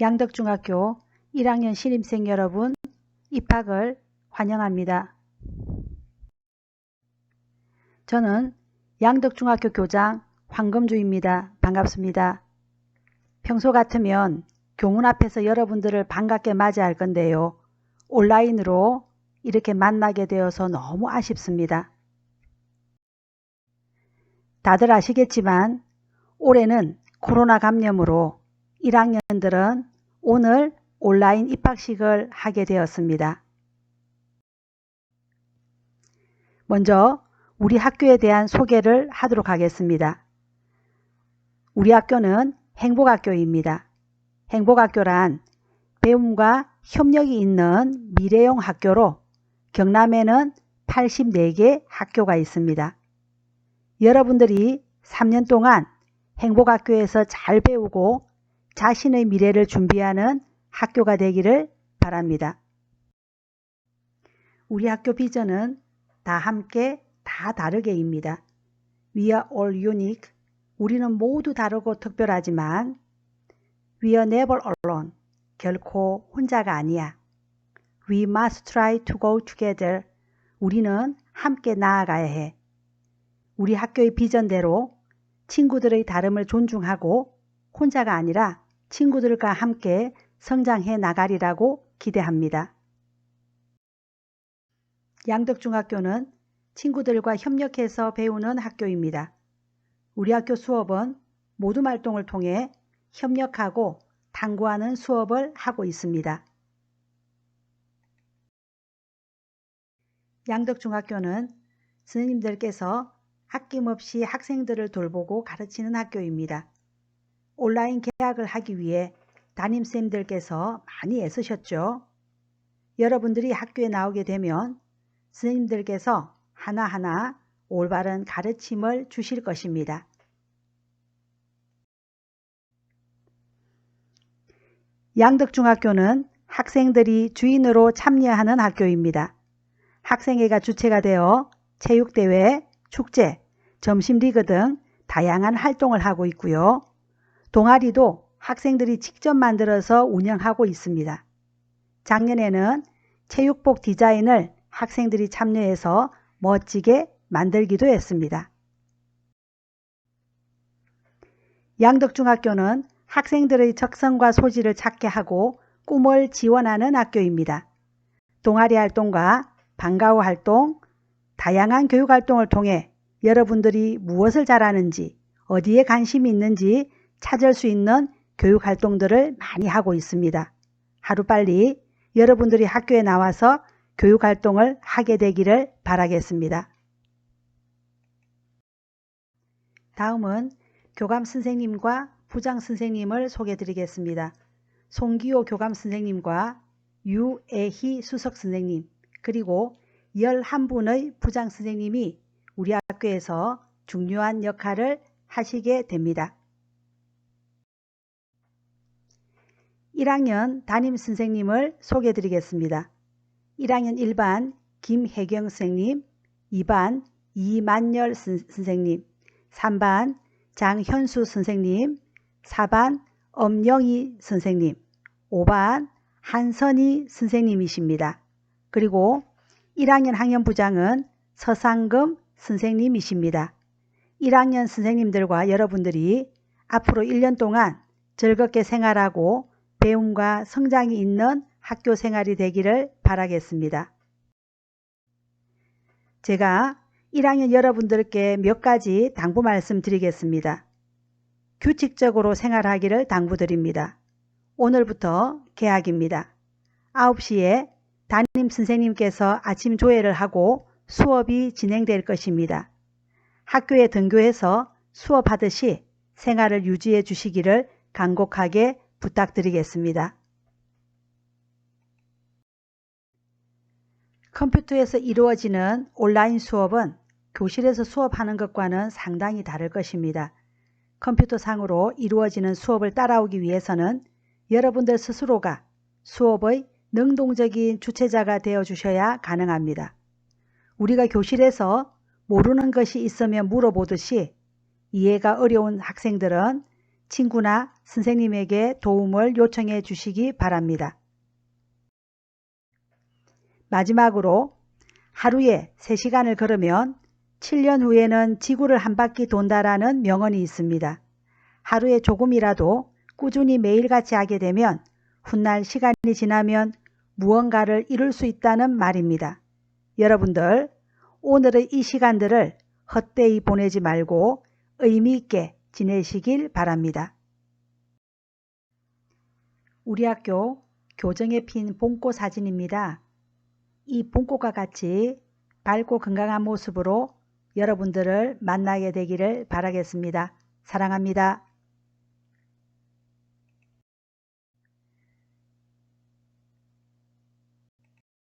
양덕중학교 1학년 신입생 여러분 입학을 환영합니다. 저는 양덕중학교 교장 황금주입니다. 반갑습니다. 평소 같으면 교문 앞에서 여러분들을 반갑게 맞이할 건데요. 온라인으로 이렇게 만나게 되어서 너무 아쉽습니다. 다들 아시겠지만 올해는 코로나 감염으로 1학년들은 오늘 온라인 입학식을 하게 되었습니다. 먼저 우리 학교에 대한 소개를 하도록 하겠습니다. 우리 학교는 행복학교입니다. 행복학교란 배움과 협력이 있는 미래형 학교로 경남에는 84개 학교가 있습니다. 여러분들이 3년 동안 행복학교에서 잘 배우고 자신의 미래를 준비하는 학교가 되기를 바랍니다. 우리 학교 비전은 다 함께 다 다르게입니다. We are all unique. 우리는 모두 다르고 특별하지만 We are never alone. 결코 혼자가 아니야. We must try to go together. 우리는 함께 나아가야 해. 우리 학교의 비전대로 친구들의 다름을 존중하고 혼자가 아니라 친구들과 함께 성장해 나가리라고 기대합니다. 양덕중학교는 친구들과 협력해서 배우는 학교입니다. 우리 학교 수업은 모둠 활동을 통해 협력하고 탐구하는 수업을 하고 있습니다. 양덕중학교는 선생님들께서 아낌없이 학생들을 돌보고 가르치는 학교입니다. 온라인 계약을 하기 위해 담임쌤들께서 많이 애쓰셨죠. 여러분들이 학교에 나오게 되면 선생님들께서 하나하나 올바른 가르침을 주실 것입니다. 양덕중학교는 학생들이 주인으로 참여하는 학교입니다. 학생회가 주체가 되어 체육대회, 축제, 점심리그 등 다양한 활동을 하고 있고요. 동아리도 학생들이 직접 만들어서 운영하고 있습니다. 작년에는 체육복 디자인을 학생들이 참여해서 멋지게 만들기도 했습니다. 양덕중학교는 학생들의 적성과 소질을 찾게 하고 꿈을 지원하는 학교입니다. 동아리 활동과 방과후 활동, 다양한 교육 활동을 통해 여러분들이 무엇을 잘하는지, 어디에 관심이 있는지 찾을 수 있는 교육 활동들을 많이 하고 있습니다. 하루빨리 여러분들이 학교에 나와서 교육 활동을 하게 되기를 바라겠습니다. 다음은 교감 선생님과 부장 선생님을 소개 드리겠습니다. 송기호 교감 선생님과 유애희 수석 선생님 그리고 11분의 부장 선생님이 우리 학교에서 중요한 역할을 하시게 됩니다. 1학년 담임 선생님을 소개해 드리겠습니다. 1학년 1반 김혜경 선생님, 2반 이만열 선생님, 3반 장현수 선생님, 4반 엄영희 선생님, 5반 한선희 선생님이십니다. 그리고 1학년 학년부장은 서상금 선생님이십니다. 1학년 선생님들과 여러분들이 앞으로 1년 동안 즐겁게 생활하고 배움과 성장이 있는 학교 생활이 되기를 바라겠습니다. 제가 1학년 여러분들께 몇 가지 당부 말씀드리겠습니다. 규칙적으로 생활하기를 당부드립니다. 오늘부터 개학입니다. 9시에 담임 선생님께서 아침 조회를 하고 수업이 진행될 것입니다. 학교에 등교해서 수업하듯이 생활을 유지해 주시기를 간곡하게 부탁드리겠습니다. 컴퓨터에서 이루어지는 온라인 수업은 교실에서 수업하는 것과는 상당히 다를 것입니다. 컴퓨터상으로 이루어지는 수업을 따라오기 위해서는 여러분들 스스로가 수업의 능동적인 주체자가 되어 주셔야 가능합니다. 우리가 교실에서 모르는 것이 있으면 물어보듯이 이해가 어려운 학생들은 친구나 선생님에게 도움을 요청해 주시기 바랍니다. 마지막으로 하루에 3시간을 걸으면 7년 후에는 지구를 한 바퀴 돈다라는 명언이 있습니다. 하루에 조금이라도 꾸준히 매일같이 하게 되면 훗날 시간이 지나면 무언가를 이룰 수 있다는 말입니다. 여러분들 오늘의 이 시간들을 헛되이 보내지 말고 의미 있게 지내시길 바랍니다. 우리 학교 교정에 핀 봄꽃 사진입니다. 이 봄꽃과 같이 밝고 건강한 모습으로 여러분들을 만나게 되기를 바라겠습니다. 사랑합니다.